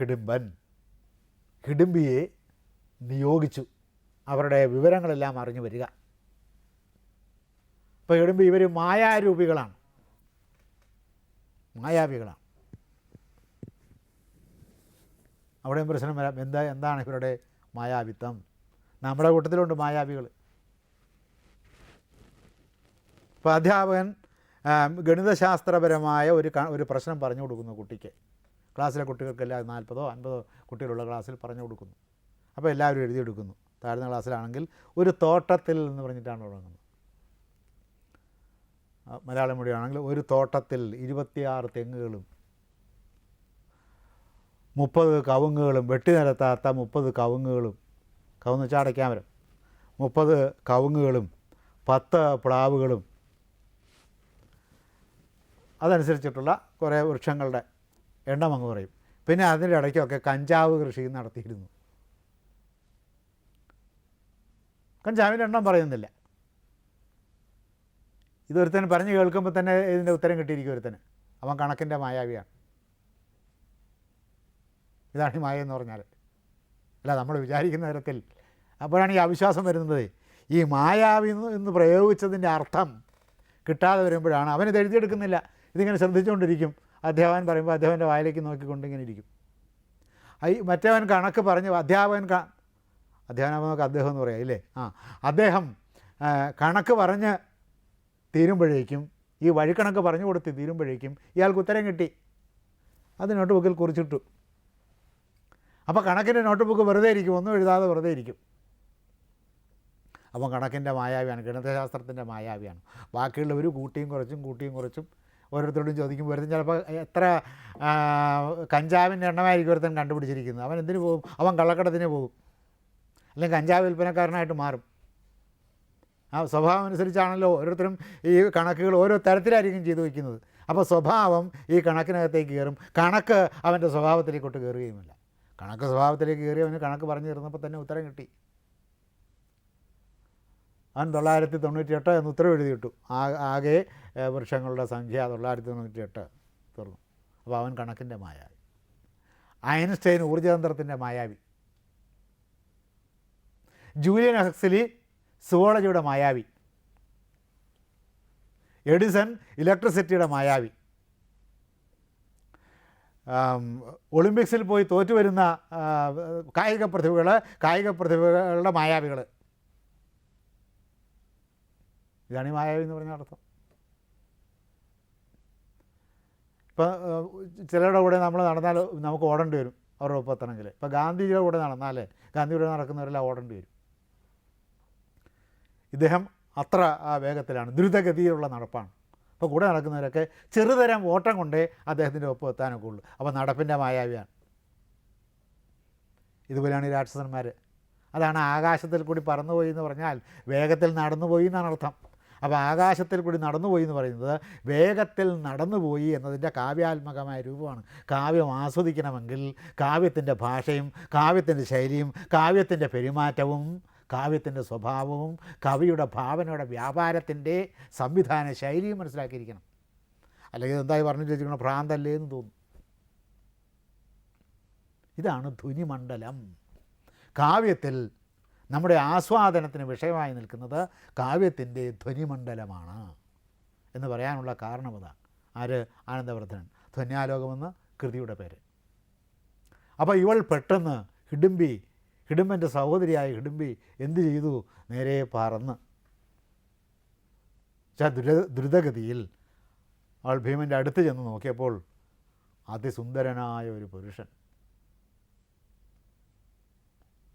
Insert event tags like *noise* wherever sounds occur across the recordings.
ഹിഡിംബൻ കിടുമ്പിയെ നിയോഗിച്ചു. അവരുടെ വിവരങ്ങളെല്ലാം അറിഞ്ഞു വരിക. അപ്പോൾ കിടുമ്പി ഇവർ മായാരൂപികളാണ്. മായാവികളാണ്. അവിടെയും പ്രശ്നം വരാം. എന്താ എന്താണ് ഇവരുടെ മായാവിത്വം? നമ്മുടെ കൂട്ടത്തിലുണ്ട് മായാവികൾ. അപ്പോൾ അധ്യാപകൻ ഗണിതശാസ്ത്രപരമായ ഒരു ഒരു പ്രശ്നം പറഞ്ഞു കൊടുക്കുന്നു കുട്ടിക്ക്. ക്ലാസ്സിലെ കുട്ടികൾക്കെല്ലാം നാൽപ്പതോ അൻപതോ കുട്ടികളുള്ള ക്ലാസ്സിൽ പറഞ്ഞു കൊടുക്കുന്നു. അപ്പോൾ എല്ലാവരും എഴുതിയെടുക്കുന്നു. താഴ്ന്ന ക്ലാസ്സിലാണെങ്കിൽ ഒരു തോട്ടത്തിൽ എന്ന് പറഞ്ഞിട്ടാണ് തുടങ്ങുന്നത് മലയാളം മൊഴിയാണെങ്കിൽ ഒരു തോട്ടത്തിൽ ഇരുപത്തിയാറ് തെങ്ങുകളും മുപ്പത് കവുങ്ങുകളും വെട്ടി നിരത്താത്ത മുപ്പത് കവുങ്ങുകളും കവുന്ന് വെച്ചാൽ അടയ്ക്കാൻ വരും മുപ്പത് കവുങ്ങുകളും പത്ത് പ്ലാവുകളും അതനുസരിച്ചിട്ടുള്ള കുറേ വൃക്ഷങ്ങളുടെ എണ്ണം അങ്ങ് പറയും പിന്നെ അതിന്റെ ഇടയ്ക്കൊക്കെ കഞ്ചാവ് കൃഷി നടത്തിയിരുന്നു. കഞ്ചാവിന്റെ എണ്ണം പറയുന്നില്ല. ഇതൊരുത്തൻ പറഞ്ഞു കേൾക്കുമ്പോൾ തന്നെ ഇതിന്റെ ഉത്തരം കിട്ടിയിരിക്കും ഒരുത്തന്. അവൻ കണക്കിന്റെ മായാവിയാണ്. ഇതാണ് ഈ മായ എന്ന് പറഞ്ഞാൽ അല്ല നമ്മൾ വിചാരിക്കുന്ന തരത്തിൽ. അപ്പോഴാണ് ഈ അവിശ്വാസം വരുന്നത്. ഈ മായാവി എന്ന് പ്രയോഗിച്ചതിന്റെ അർത്ഥം കിട്ടാതെ വരുമ്പോഴാണ്. അവനിത് എഴുതിയെടുക്കുന്നില്ല. ഇതിങ്ങനെ ശ്രദ്ധിച്ചുകൊണ്ടിരിക്കും. അധ്യാപകൻ പറയുമ്പോൾ അധ്യാപന്റെ വായിലേക്ക് നോക്കിക്കൊണ്ട് ഇങ്ങനെ ഇരിക്കും. ഐ മറ്റവൻ കണക്ക് പറഞ്ഞു അധ്യാപകൻ ക അധ്യാപനം നമുക്ക് അദ്ദേഹം എന്ന് പറയാം ഇല്ലേ? ആ അദ്ദേഹം കണക്ക് പറഞ്ഞ് തീരുമ്പോഴേക്കും ഈ വഴിക്കണക്ക് പറഞ്ഞു കൊടുത്ത് തീരുമ്പോഴേക്കും ഇയാൾക്ക് ഉത്തരം കിട്ടി. അത് നോട്ട് ബുക്കിൽ കുറിച്ചിട്ടു. അപ്പോൾ കണക്കിന്റെ നോട്ട് ബുക്ക് വെറുതെ ഇരിക്കും ഒന്നും എഴുതാതെ വെറുതെ ഇരിക്കും. അപ്പം കണക്കിന്റെ മായാവിയാണ് ഗണിതശാസ്ത്രത്തിന്റെ മായാവിയാണ്. ബാക്കിയുള്ളവർ കൂട്ടിയും കുറച്ചും കൂട്ടിയും കുറച്ചും ഓരോരുത്തരോടും ചോദിക്കുമ്പോൾ ഒരുത്തൻ ചിലപ്പോൾ എത്ര കഞ്ചാവിന്റെ എണ്ണമായിരിക്കും ഒരുത്തൻ കണ്ടുപിടിച്ചിരിക്കുന്നത്. അവൻ എന്തിനു പോകും? അവൻ കള്ളക്കടത്തിന് പോകും. അല്ലെങ്കിൽ കഞ്ചാവ് വിൽപ്പനക്കാരനായിട്ട് മാറും. ആ സ്വഭാവം അനുസരിച്ചാണല്ലോ ഓരോരുത്തരും ഈ കണക്കുകൾ ഓരോ തരത്തിലായിരിക്കും ചെയ്തു വയ്ക്കുന്നത്. അപ്പോൾ സ്വഭാവം ഈ കണക്കിനകത്തേക്ക് കയറും. കണക്ക് അവന്റെ സ്വഭാവത്തിലേക്കോട്ട് കയറുകയുമില്ല. കണക്ക് സ്വഭാവത്തിലേക്ക് കയറി അവന് കണക്ക് പറഞ്ഞു തരുന്നപ്പോൾ തന്നെ ഉത്തരം കിട്ടി. അവൻ തൊള്ളായിരത്തി തൊണ്ണൂറ്റി എട്ട് എന്ന് ഉത്തരവ് എഴുതിയിട്ടു. ആ- ആകെ വൃക്ഷങ്ങളുടെ സംഖ്യ തൊള്ളായിരത്തി തൊണ്ണൂറ്റി എട്ട് തുറന്നു അപ്പോൾ അവൻ കണക്കിന്റെ മായാവി. ഐൻസ്റ്റൈൻ ഊർജതന്ത്രത്തിന്റെ മായാവി. ജൂലിയൻ ഹക്സലി സുവോളജിയുടെ മായാവി. എഡിസൺ ഇലക്ട്രിസിറ്റിയുടെ മായാവി. ഒളിമ്പിക്സിൽ പോയി തോറ്റു വരുന്ന കായിക പ്രതിഭകൾ കായിക പ്രതിഭകളുടെ മായാവികൾ ഇതാണ് ഈ മായാവി എന്ന് പറഞ്ഞ അർത്ഥം. ഇപ്പം ചിലരുടെ കൂടെ നമ്മൾ നടന്നാൽ നമുക്ക് ഓടേണ്ടി വരും അവരുടെ ഒപ്പത്തണമെങ്കിൽ ഇപ്പം ഗാന്ധിജിയുടെ കൂടെ നടന്നാലേ ഗാന്ധിയുടെ നടക്കുന്നവരെല്ലാം ഓടേണ്ടി വരും. ഇദ്ദേഹം അത്ര ആ വേഗത്തിലാണ്. ദ്രുതഗതിയിലുള്ള നടപ്പാണ്. അപ്പോൾ കൂടെ നടക്കുന്നവരൊക്കെ ചെറുതരം ഓട്ടം കൊണ്ടേ അദ്ദേഹത്തിന്റെ ഒപ്പം എത്താനൊക്കെ ഉള്ളൂ. അപ്പോൾ നടപ്പിന്റെ മായാവിയാണ്. ഇതുപോലെയാണ് ഈ രാക്ഷസന്മാർ അതാണ് ആകാശത്തിൽ കൂടി പറന്നുപോയി എന്ന് പറഞ്ഞാൽ വേഗത്തിൽ നടന്നുപോയി എന്നാണ് അർത്ഥം. അപ്പോൾ ആകാശത്തിൽ കൂടി നടന്നുപോയി എന്ന് പറയുന്നത് വേഗത്തിൽ നടന്നുപോയി എന്നതിന്റെ കാവ്യാത്മകമായ രൂപമാണ്. കാവ്യം ആസ്വദിക്കണമെങ്കിൽ കാവ്യത്തിന്റെ ഭാഷയും കാവ്യത്തിന്റെ ശൈലിയും കാവ്യത്തിന്റെ പെരുമാറ്റവും കാവ്യത്തിന്റെ സ്വഭാവവും കവിയുടെ ഭാവനയുടെ വ്യാപാരത്തിന്റെ സംവിധാന ശൈലിയും മനസ്സിലാക്കിയിരിക്കണം. അല്ലെങ്കിൽ എന്തായി പറഞ്ഞു ചോദിക്കണം ഭ്രാന്തല്ലേ എന്ന് തോന്നും. ഇതാണ് ധ്വനിമണ്ഡലം. കാവ്യത്തിൽ നമ്മുടെ ആസ്വാദനത്തിന് വിഷയമായി നിൽക്കുന്നത് കാവ്യത്തിന്റെ ധ്വനിമണ്ഡലമാണ് എന്ന് പറയാനുള്ള കാരണം അതാണ് ആര്? ആനന്ദവർദ്ധനൻ. ധ്വന്യാലോകമെന്ന് കൃതിയുടെ പേര്. അപ്പോൾ ഇവൾ പെട്ടെന്ന് ഹിഡുംബി ഹിഡുമ്പന്റെ സഹോദരിയായ ഹിഡുംബി എന്ത് ചെയ്തു? നേരെ പറന്ന്. ചാ ദുര ദ്രുതഗതിയിൽ അവൾ ഭീമന്റെ അടുത്ത് ചെന്ന് നോക്കിയപ്പോൾ അതിസുന്ദരനായ ഒരു പുരുഷൻ.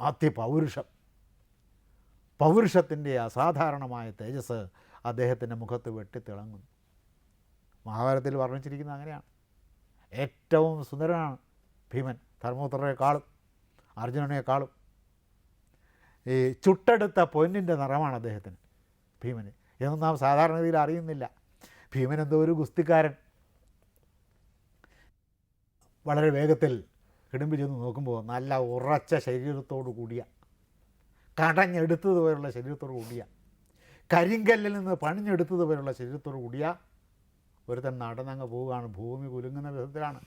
അതിപൗരുഷം. പൗരുഷത്തിന്റെ അസാധാരണമായ തേജസ് അദ്ദേഹത്തിന്റെ മുഖത്ത് വെട്ടിത്തിളങ്ങുന്നു. മഹാഭാരതത്തിൽ വർണിച്ചിരിക്കുന്നത് അങ്ങനെയാണ്. ഏറ്റവും സുന്ദരനാണ് ഭീമൻ ധർമ്മപുത്രരെക്കാളും അർജുനനേക്കാളും. ഈ ചുട്ടെടുത്ത പൊന്നിന്റെ നിറമാണ് അദ്ദേഹത്തിന് ഭീമന്. ഇതൊന്നും നാം സാധാരണഗതിയിൽ അറിയുന്നില്ല. ഭീമൻ എന്തോ ഒരു ഗുസ്തിക്കാരൻ. വളരെ വേഗത്തിൽ കിടുമ്പി ചെന്ന് നോക്കുമ്പോൾ നല്ല ഉറച്ച ശരീരത്തോടു കൂടിയ കടഞ്ഞെടുത്തതുപോലുള്ള ശരീരത്തോട് കൂടിയ. കരിങ്കല്ലിൽ നിന്ന് പണിഞ്ഞെടുത്തതുവരെയുള്ള ശരീരത്തോട് കൂടിയ ഒരുത്തൻ നടന്നങ്ങ് പോവുകയാണ്. ഭൂമി കുലുങ്ങുന്ന വിധത്തിലാണ്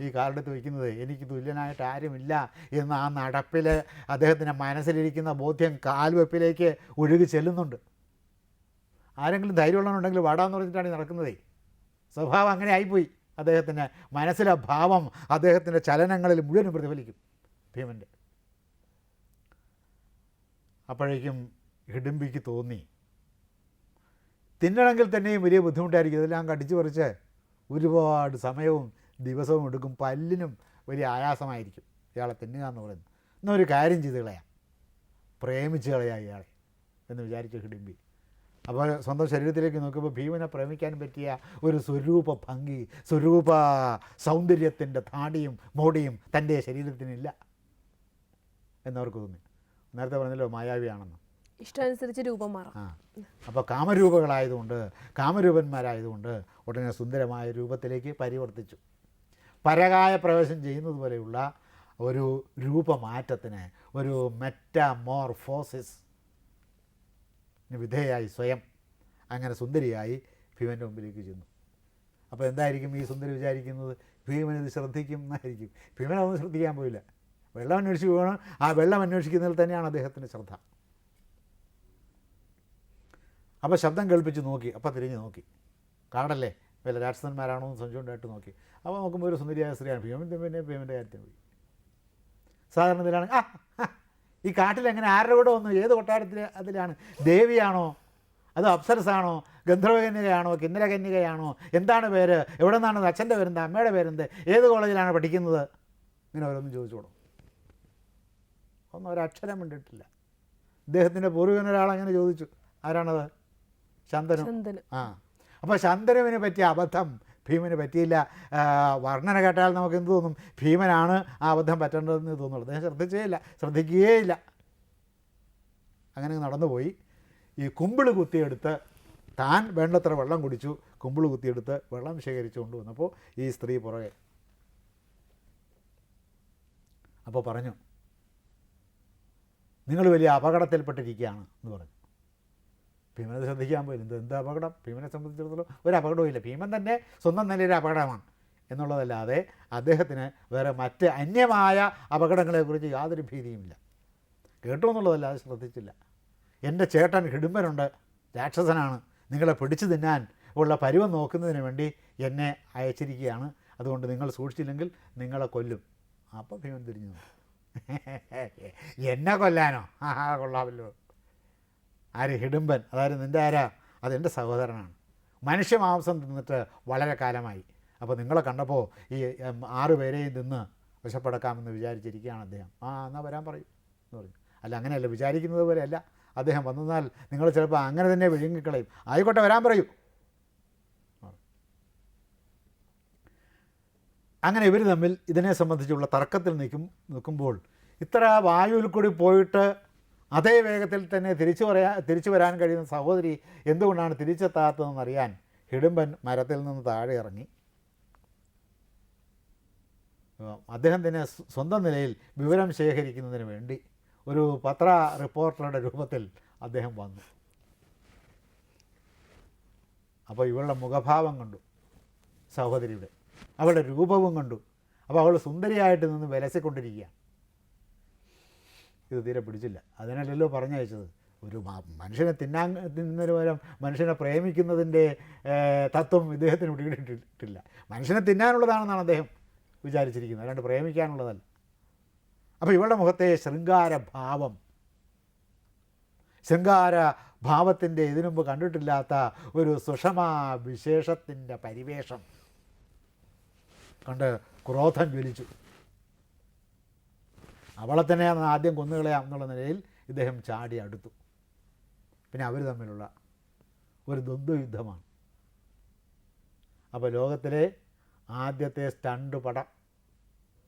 ഈ കാലെടുത്ത് വയ്ക്കുന്നത്. എനിക്ക് തുല്യനായിട്ട് ആരുമില്ല എന്ന ആ നടപ്പിൽ അദ്ദേഹത്തിന്റെ മനസ്സിലിരിക്കുന്ന ബോധ്യം കാൽവെപ്പിലേക്ക് ഒഴുകി ചെല്ലുന്നുണ്ട്. ആരെങ്കിലും ധൈര്യമുള്ളവനുണ്ടെങ്കിൽ വാടാന്ന് പറഞ്ഞിട്ടാണ് നടക്കുന്നതേ. സ്വഭാവം അങ്ങനെ ആയിപ്പോയി. അദ്ദേഹത്തിന്റെ മനസ്സിലെ ഭാവം അദ്ദേഹത്തിന്റെ ചലനങ്ങളിൽ മുഴുവനും പ്രതിഫലിക്കും. ഭീമന്റെ അപ്പോഴേക്കും ഹിഡിംബിക്ക് തോന്നി. തിന്നണമെങ്കിൽ തന്നെയും വലിയ ബുദ്ധിമുട്ടായിരിക്കും. ഇതെല്ലാം കടിച്ചു പറിച്ച് ഒരുപാട് സമയവും ദിവസവും എടുക്കും. പല്ലിനും വലിയ ആയാസമായിരിക്കും ഇയാളെ തിന്നുക എന്ന് പറയുന്നത്. എന്നാൽ ഒരു കാര്യം ചെയ്ത് കളയാം. പ്രേമിച്ച് കളയാം ഇയാളെ എന്ന് വിചാരിച്ചു ഹിഡംബി അപ്പോൾ സ്വന്തം ശരീരത്തിലേക്ക് നോക്കുമ്പോൾ ഭീമനെ പ്രേമിക്കാൻ പറ്റിയ ഒരു സ്വരൂപ ഭംഗി സ്വരൂപ സൗന്ദര്യത്തിന്റെ താടിയും മോടിയും തന്റെ ശരീരത്തിനില്ല എന്നവർക്ക് തോന്നി. നേരത്തെ പറഞ്ഞല്ലോ മായാവിയാണെന്ന്. ഇഷ്ടമനുസരിച്ച് രൂപം മാറാം. ആ. അപ്പോൾ കാമരൂപകളായതുകൊണ്ട് കാമരൂപന്മാരായതുകൊണ്ട് ഉടനെ സുന്ദരമായ രൂപത്തിലേക്ക് പരിവർത്തിച്ചു. പരകായ പ്രവേശം ചെയ്യുന്നത് പോലെയുള്ള ഒരു രൂപമാറ്റത്തിന് ഒരു മെറ്റാമോർഫോസിസ് വിധേയായി സ്വയം അങ്ങനെ സുന്ദരിയായി ഭീമന്റെ മുമ്പിലേക്ക് ചെന്നു. അപ്പോൾ എന്തായിരിക്കും ഈ സുന്ദരി വിചാരിക്കുന്നത്? ഭീമൻ ഇത് ശ്രദ്ധിക്കും എന്നായിരിക്കും. ഭീമൻ അതൊന്നും ശ്രദ്ധിക്കാൻ പോയില്ല. വെള്ളം അന്വേഷിച്ച് പോകണം. ആ വെള്ളം അന്വേഷിക്കുന്നതിൽ തന്നെയാണ് അദ്ദേഹത്തിന്റെ ശ്രദ്ധ. അപ്പോൾ ശബ്ദം കേൾപ്പിച്ച് നോക്കി. അപ്പോൾ തിരിഞ്ഞ് നോക്കി. കാണല്ലേ വല്ല രാക്ഷസന്മാരാണോ എന്ന് സംശയമുണ്ടായിട്ട് നോക്കി. അപ്പോൾ നോക്കുമ്പോൾ ഒരു സുന്ദരിയായ സ്ത്രീയാണ് ഭീമന്റെ പിന്നെ ഭീമന്റെ കാര്യത്തിന് പോയി സാധാരണ ഇതിലാണ്. ആ ഈ കാട്ടിൽ എങ്ങനെ ആരുടെ കൂടെ വന്നു? ഏത് കൊട്ടാരത്തിൽ അതിലാണ്? ദേവിയാണോ? അത് അപ്സരസാണോ? ഗന്ധർവകന്യകയാണോ? കിന്നരകന്യകയാണോ? എന്താണ് പേര്? എവിടെ നിന്നാണ്? അച്ഛന്റെ പേരെന്താ? അമ്മയുടെ പേരെന്ത്? ഏത് കോളേജിലാണ് പഠിക്കുന്നത്? ഇങ്ങനെ ഓരോന്നും ചോദിച്ചോളൂ ഒന്നും ഒരക്ഷരം കണ്ടിട്ടില്ല ഇദ്ദേഹത്തിന്റെ പൂർവികൻ ഒരാളങ്ങനെ ചോദിച്ചു. ആരാണത്? ശന്തനു. ചന്ദനം ആ. അപ്പോൾ ശന്തനുവിനെ പറ്റിയ അബദ്ധം ഭീമന് പറ്റിയില്ല. വർണന കേട്ടാൽ നമുക്ക് എന്ത് തോന്നും? ഭീമനാണ് ആ അബദ്ധം പറ്റേണ്ടതെന്ന് തോന്നുള്ളൂ. അദ്ദേഹം ശ്രദ്ധിച്ചേയില്ല ശ്രദ്ധിക്കുകയേയില്ല അങ്ങനെ നടന്നുപോയി. ഈ കുമ്പിൾ കുത്തിയെടുത്ത് താൻ വേണ്ടത്ര വെള്ളം കുടിച്ചു. കുമ്പിൾ കുത്തിയെടുത്ത് വെള്ളം ശേഖരിച്ചു കൊണ്ടുവന്നപ്പോൾ ഈ സ്ത്രീ പുറകെ. അപ്പോൾ പറഞ്ഞു നിങ്ങൾ വലിയ അപകടത്തിൽപ്പെട്ടിരിക്കുകയാണ് എന്ന് പറഞ്ഞു. ഭീമനെ ശ്രദ്ധിക്കാൻ പോയി. എന്ത് എന്ത് അപകടം? ഭീമനെ സംബന്ധിച്ചിടത്തോളം ഒരു അപകടവും ഇല്ല. ഭീമൻ തന്നെ സ്വന്തം നിലയിൽ അപകടമാണ് എന്നുള്ളതല്ലാതെ അദ്ദേഹത്തിന് വേറെ മറ്റ് അന്യമായ അപകടങ്ങളെക്കുറിച്ച് യാതൊരു ഭീതിയുമില്ല. കേട്ടു എന്നുള്ളതല്ലാതെ ശ്രദ്ധിച്ചില്ല. എന്റെ ചേട്ടൻ ഹിടുമ്പനുണ്ട് രാക്ഷസനാണ്. നിങ്ങളെ പിടിച്ചു തിന്നാൻ ഉള്ള പരുവം നോക്കുന്നതിന് വേണ്ടി എന്നെ അയച്ചിരിക്കുകയാണ്. അതുകൊണ്ട് നിങ്ങൾ സൂക്ഷിച്ചില്ലെങ്കിൽ നിങ്ങളെ കൊല്ലും. അപ്പോൾ ഭീമൻ തിരിഞ്ഞു നോക്കി. *laughs* എന്നെ കൊല്ലാനോ? *laughs* ആ കൊള്ളാമല്ലോ. ആര്? ഹിഡുമ്പൻ അതായത് നിന്റെ ആരാ? അതെന്റെ സഹോദരനാണ്. മനുഷ്യ മാംസം തിന്നിട്ട് വളരെ കാലമായി. അപ്പോൾ നിങ്ങളെ കണ്ടപ്പോൾ ഈ ആറ് പേരെയും തിന്ന് വിശപ്പടക്കാമെന്ന് വിചാരിച്ചിരിക്കുകയാണ് അദ്ദേഹം. ആ എന്നാൽ വരാൻ പറയും എന്ന് പറഞ്ഞു. അല്ല അങ്ങനെയല്ല. വിചാരിക്കുന്നത് പോലെയല്ല. അദ്ദേഹം വന്നാൽ നിങ്ങൾ ചിലപ്പോൾ അങ്ങനെ തന്നെ വിഴുങ്ങിക്കളയും. ആയിക്കോട്ടെ വരാൻ പറയൂ. അങ്ങനെ ഇവർ തമ്മിൽ ഇതിനെ സംബന്ധിച്ചുള്ള തർക്കത്തിൽ നിൽക്കും നിൽക്കുമ്പോൾ ഇത്ര വായുവിൽ കൂടി പോയിട്ട് അതേ വേഗത്തിൽ തന്നെ തിരിച്ചു പറയാ തിരിച്ചു വരാൻ കഴിയുന്ന സഹോദരി എന്തുകൊണ്ടാണ് തിരിച്ചെത്താത്തതെന്നറിയാൻ ഹിഡുംബൻ മരത്തിൽ നിന്ന് താഴെ ഇറങ്ങി. അദ്ദേഹം തന്നെ സ്വന്തം നിലയിൽ വിവരം ശേഖരിക്കുന്നതിന് വേണ്ടി ഒരു പത്ര റിപ്പോർട്ടറുടെ രൂപത്തിൽ അദ്ദേഹം വന്നു. അപ്പോൾ ഇവളുടെ മുഖഭാവം കണ്ടു സഹോദരിയുടെ. അവളുടെ രൂപവും കണ്ടു. അപ്പോൾ അവൾ സുന്ദരിയായിട്ട് നിന്ന് വിലസിക്കൊണ്ടിരിക്കുകയാണ് ഇത് തീരെ പിടിച്ചില്ല. അതിനല്ലല്ലോ പറഞ്ഞയച്ചത്. ഒരു മനുഷ്യനെ തിന്നാൻ തിന്നതിന് പകരം മനുഷ്യനെ പ്രേമിക്കുന്നതിന്റെ തത്വം ഇദ്ദേഹത്തിന് പിടികിട്ടിട്ടില്ല. മനുഷ്യനെ തിന്നാനുള്ളതാണെന്നാണ് അദ്ദേഹം വിചാരിച്ചിരിക്കുന്നത്. അല്ലാണ്ട് പ്രേമിക്കാനുള്ളതല്ല. അപ്പോൾ ഇവളുടെ മുഖത്തെ ശൃംഗാര ഭാവം ശൃംഗാര ഭാവത്തിന്റെ ഇതിനു മുമ്പ് കണ്ടിട്ടില്ലാത്ത ഒരു സുഷമാ വിശേഷത്തിന്റെ പരിവേഷം. കണ്ട് ക്രോധം ജ്വലിച്ചു. അവളെ തന്നെ അന്ന് ആദ്യം കൊന്നുകളയാം എന്നുള്ള നിലയിൽ ഇദ്ദേഹം ചാടി അടുത്തു. പിന്നെ അവർ തമ്മിലുള്ള ഒരു ദ്വന്ദ്വയുദ്ധമാണ്. അപ്പോൾ ലോകത്തിലെ ആദ്യത്തെ സ്റ്റണ്ട് പടം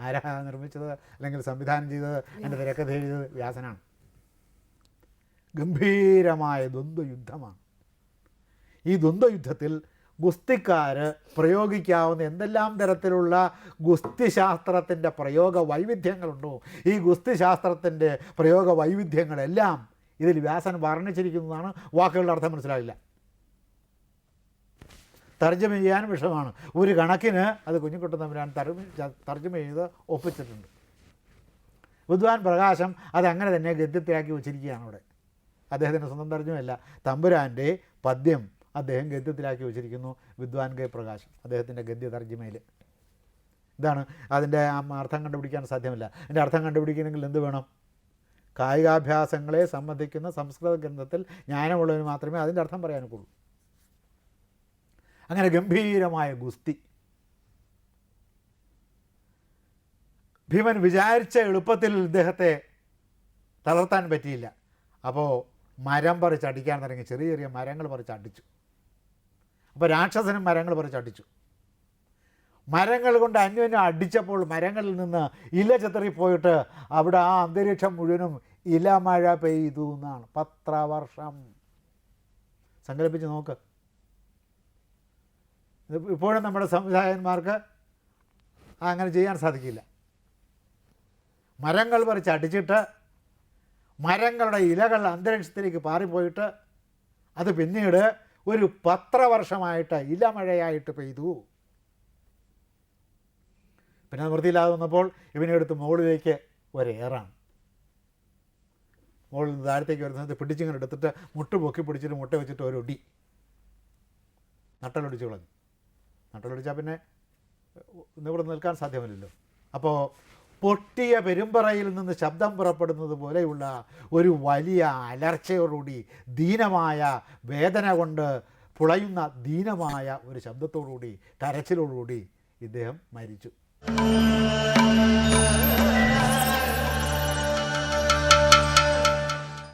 ആരാ നിർമ്മിച്ചത്? അല്ലെങ്കിൽ സംവിധാനം ചെയ്തത്? എന്റെ തിരക്കഥ എഴുതിയത് വ്യാസനാണ്. ഗംഭീരമായ ദ്വന്ദ്വയുദ്ധമാണ്. ഈ ദ്വന്ദ്വയുദ്ധത്തിൽ ഗുസ്തിക്കാർ പ്രയോഗിക്കാവുന്ന എന്തെല്ലാം തരത്തിലുള്ള ഗുസ്തിശാസ്ത്രത്തിന്റെ പ്രയോഗ വൈവിധ്യങ്ങളുണ്ടോ ഈ ഗുസ്തിശാസ്ത്രത്തിന്റെ പ്രയോഗ വൈവിധ്യങ്ങളെല്ലാം ഇതിൽ വ്യാസൻ വർണിച്ചിരിക്കുന്നതാണ്. വാക്കുകളുടെ അർത്ഥം മനസ്സിലാവില്ല തർജമ ചെയ്യാൻ വിഷമാണ്. ഒരു കണക്കിന് അത് കുഞ്ഞിക്കുട്ടൻ തമ്പുരാൻ തർജമ ചെയ്ത് ഒപ്പിച്ചിട്ടുണ്ട്. വിദ്വാൻ പ്രകാശം അതങ്ങനെ തന്നെ ഗദ്യത്തിലാക്കി വച്ചിരിക്കുകയാണ് അവിടെ. അദ്ദേഹത്തിന്റെ സ്വന്തം തർജമല്ല തമ്പുരാന്റെ പദ്യം അദ്ദേഹം ഗദ്യത്തിലാക്കി വെച്ചിരിക്കുന്നു വിദ്വാൻ കെ പ്രകാശം അദ്ദേഹത്തിന്റെ ഗദ്യ തർജിമയിൽ. ഇതാണ് അതിന്റെ അർത്ഥം കണ്ടുപിടിക്കാൻ സാധ്യമല്ല. അതിന്റെ അർത്ഥം കണ്ടുപിടിക്കണമെങ്കിൽ എന്ത് വേണം? കായികാഭ്യാസങ്ങളെ സംബന്ധിക്കുന്ന സംസ്കൃത ഗ്രന്ഥത്തിൽ ജ്ഞാനമുള്ളവന് മാത്രമേ അതിന്റെ അർത്ഥം പറയാനൊക്കുള്ളൂ അങ്ങനെ ഗംഭീരമായ ഗുസ്തി. ഭീമൻ വിചാരിച്ച എളുപ്പത്തിൽ ഇദ്ദേഹത്തെ തളർത്താൻ പറ്റിയില്ല. അപ്പോൾ മരം പറിച്ചടിക്കാൻ തുടങ്ങി. ചെറിയ ചെറിയ മരങ്ങൾ പറിച്ച് അടിച്ചു. അപ്പോൾ രാക്ഷസനും മരങ്ങൾ പറിച്ച് അടിച്ചു മരങ്ങൾ കൊണ്ട് അന്യോന്യം അടിച്ചപ്പോൾ മരങ്ങളിൽ നിന്ന് ഇല ചെത്തറിപ്പോയിട്ട് അവിടെ ആ അന്തരീക്ഷം മുഴുവനും ഇല മഴ പെയ്തു എന്നാണ്. പത്ര വർഷം സങ്കല്പിച്ച് നോക്ക്. ഇപ്പോഴും നമ്മുടെ സംവിധായകന്മാർക്ക് അങ്ങനെ ചെയ്യാൻ സാധിക്കില്ല. മരങ്ങൾ പറിച്ച് അടിച്ചിട്ട് മരങ്ങളുടെ ഇലകൾ അന്തരീക്ഷത്തിലേക്ക് പാറിപ്പോയിട്ട് അത് പിന്നീട് ഒരു പത്രവർഷമായിട്ട് ഇലമഴയായിട്ട് പെയ്തു. പിന്നെ നിവൃത്തിയില്ലാതെ വന്നപ്പോൾ ഇവനെ എടുത്ത് മുകളിലേക്ക് ഒരേറാണ് മുകളിൽ നിന്ന് താഴത്തേക്ക് വരുന്ന സമയത്ത് പിടിച്ചിങ്ങനെ എടുത്തിട്ട് മുട്ട് പൊക്കി പിടിച്ചിട്ട് മുട്ട വെച്ചിട്ട് ഒരൊടി നട്ടലൊടിച്ച് കളഞ്ഞു. നട്ടലൊടിച്ചാൽ പിന്നെ ഇവിടെ നിൽക്കാൻ സാധ്യമല്ലല്ലോ. അപ്പോൾ പൊട്ടിയ പെരുമ്പറയിൽ നിന്ന് ശബ്ദം പുറപ്പെടുന്നത് പോലെയുള്ള ഒരു വലിയ അലർച്ചയോടുകൂടി ദീനമായ വേദന കൊണ്ട് പുളയുന്ന ദീനമായ ഒരു ശബ്ദത്തോടുകൂടി കരച്ചിലോടുകൂടി ഇദ്ദേഹം മരിച്ചു.